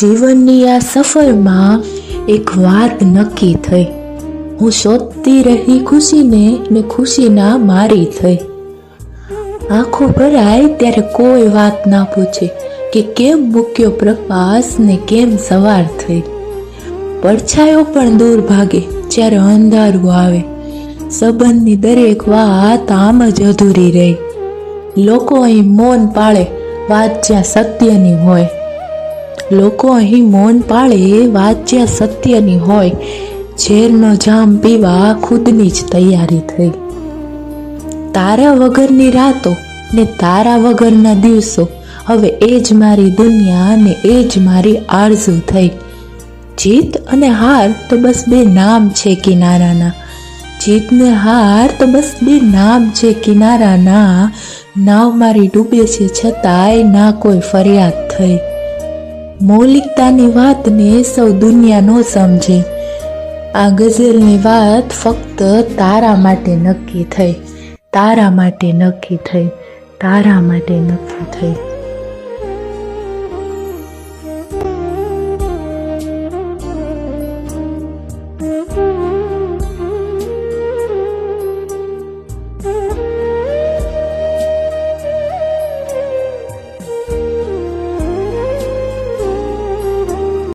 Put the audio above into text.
જીવનની આ સફરમાં એક વાત નક્કી થઈ. હું શોધતી રહી ખુશીને ને ખુશીના મારી થઈ. આંખો ભરાય ત્યારે કોઈ વાત ના પૂછે કે કેમ મૂક્યો પ્રકાશ ને કેમ સવાર થઈ. પડછાયો પણ દૂર ભાગે જ્યારે અંધારું આવે. સંબંધની દરેક વાત આમ જ અધૂરી રહી. લોકો અહીં મૌન પાળે, વાત જ્યાં સત્યની હોય. લોકો અહીં મૌન પાળે વાત જ્યાં સત્યની હોય. ઝેરનો જામ પીવા ખુદની જ તૈયારી થઈ. તારા વગરની રાતો ને તારા વગરના દિવસો. હવે એ જ મારી દુનિયા ને એ જ મારી આરઝુ થઈ. જીત અને હાર તો બસ બે નામ છે કિનારાના. જીત ને હાર તો બસ બે નામ છે કિનારાના. નાવ મારી ડૂબે છે છતાંય ના કોઈ ફરિયાદ થઈ. મૌલિકતાની વાતને સૌ દુનિયા નો સમજે. આ ગઝલની વાત ફક્ત તારા માટે નક્કી થઈ. તારા માટે નક્કી થઈ. તારા માટે નક્કી થઈ.